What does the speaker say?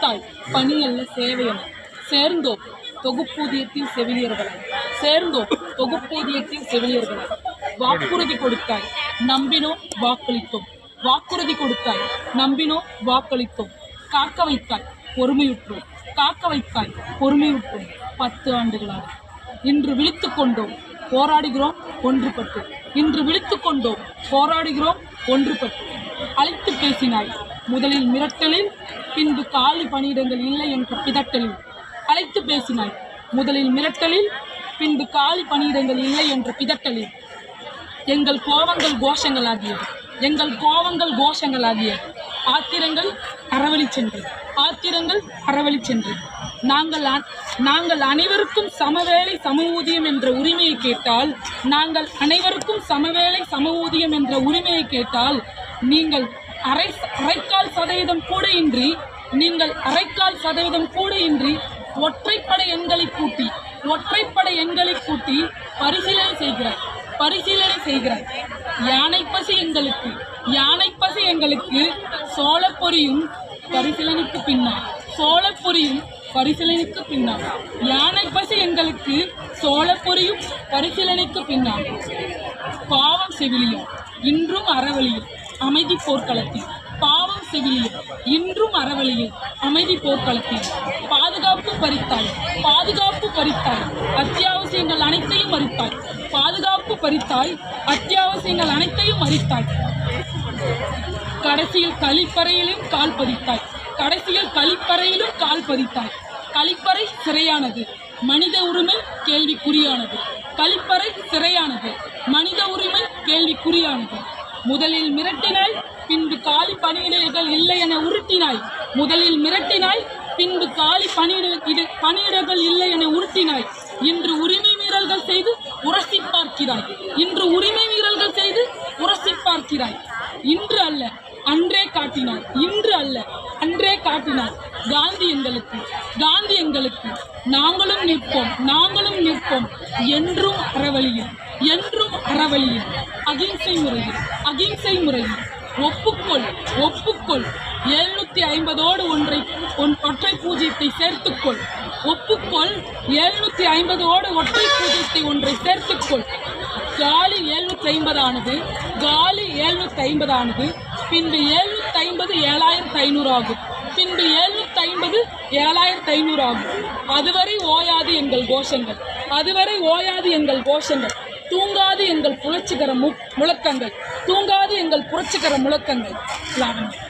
தாய் பணியல்ல சேவையன. சேர்ந்தோம் தொகுப்பூதியத்தில் செவிலியர்களாய் சேர்ந்தோம் தொகுப்பூதியத்தில் செவிலியர்களாய் வாக்குறுதி கொடுத்தாய் நம்பினோம் வாக்களித்தோம். வாக்குறுதி கொடுத்தாய் நம்பினோம் வாக்களித்தோம். காக்க வைத்தாய் பொறுமையுற்றோம். காக்க வைத்தாய் பொறுமையுற்றோம். பத்து ஆண்டுகளாக. இன்று விழித்து கொண்டோம் போராடுகிறோம் ஒன்றுபட்டு. இன்று விழித்து கொண்டோம் போராடுகிறோம் ஒன்றுபட்டு. அழைத்து பேசினாய் முதலில் மிரட்டலில் பின்பு காலி பணியிடங்கள் இல்லை என்ற பிதட்டலில் அழைத்து பேசினாய் முதலில் மிரட்டலில் பின்பு காலி பணியிடங்கள் இல்லை என்ற பிதட்டலில். எங்கள் கோபங்கள் கோஷங்களாகியது. எங்கள் கோபங்கள் கோஷங்களாகியது. ஆத்திரங்கள் அறவழி சென்று. ஆத்திரங்கள் அறவழி சென்று. நாங்கள் அ- நாங்கள் அனைவருக்கும் சமவேளை சம ஊதியம் என்ற உரிமையை கேட்டால் நாங்கள் அனைவருக்கும் சமவேளை சம ஊதியம் என்ற உரிமையை கேட்டால் நீங்கள் அரை அரைக்கால் சதவீதம் கூட இன்றி நீங்கள் அரைக்கால் சதவீதம் கூட இன்றி ஒற்றைப்படை எண்களை கூட்டி ஒற்றைப்படை எண்களை கூட்டி பரிசீலனை செய்கிறார் பரிசீலனை செய்கிறார் யானை பசி எங்களுக்கு யானை பசி எங்களுக்கு சோழப்பொரியும் பரிசீலனைக்கு பின்னால் சோழப்பொரியும் பரிசீலனைக்கு பின்னால் யானை பசி எங்களுக்கு சோழப்பொரியும் பரிசீலனைக்கு பின்னால். பாவம் செவிலியும் இன்றும் அறவழியும். அமைதி போர்க்களத்தில் பாவம் செவிலியும் இன்றும் அறவழியில் அமைதி போர்க்களத்தில். பாதுகாப்பு பறித்தாய் பாதுகாப்பு பறித்தாய் அத்தியாவசியங்கள் அனைத்தையும் மறித்தாய் பாதுகாப்பு பறித்தாய் அத்தியாவசியங்கள் அனைத்தையும் மறித்தாய் கடைசியில் கழிப்பறையிலும் கால் பதித்தாய். கடைசியில் கழிப்பறையிலும் கால் பதித்தாய். கழிப்பறை சிறையானது மனித உரிமை கேள்விக்குறியானது. கழிப்பறை சிறையானது மனித உரிமை கேள்விக்குறியானது. முதலில் மிரட்டினாய் பின்பு காலி பணியிடர்கள் இல்லை என உருட்டினாய். முதலில் மிரட்டினாய் பின்பு காலி பணியிட பணியிடர்கள் இல்லை என உருட்டினாய். இன்று உரிமை மீறல்கள் செய்து உரசி பார்க்கிறாய். இன்று உரிமை மீறல்கள் செய்து உரசி பார்க்கிறாய். இன்று அல்ல அன்றே காட்டினார் இன்று அல்ல அன்றே காட்டினார் காந்தி எங்களுக்கு காந்தி எங்களுக்கு நாங்களும் நிற்போம் நாங்களும் நிற்போம் என்றும் அறவழியில் என்றும் அறவழியில் அகிம்சை முறையில் அகிம்சை முறையில் ஒப்புக்கொள் ஒப்புக்கொள். எழுநூத்தி ஐம்பதோடு ஒன்றை ஒன்- ஒற்றை பூஜ்ஜியத்தை சேர்த்துக்கொள். ஒப்புக்கொள். எழுநூத்தி ஐம்பதோடு ஒற்றை பூஜ்ஜியத்தை ஒன்றை சேர்த்துக்கொள். காலி எழுநூத்தி ஐம்பதானது காலி எழுநூத்தி ஐம்பதானது பின்பு எழுநூத்தி ஐம்பது ஏழாயிரத்து ஐநூறு ஆகும். பின்பு எழுநூத்தி ஐம்பது ஏழாயிரத்து ஐநூறு ஆகும். அதுவரை ஓயாது எங்கள் கோஷங்கள். அதுவரை ஓயாது எங்கள் கோஷங்கள். தூங்காது எங்கள் புரட்சிகர மு முழக்கங்கள். தூங்காது எங்கள் புரட்சிகர முழக்கங்கள். லாவண்யா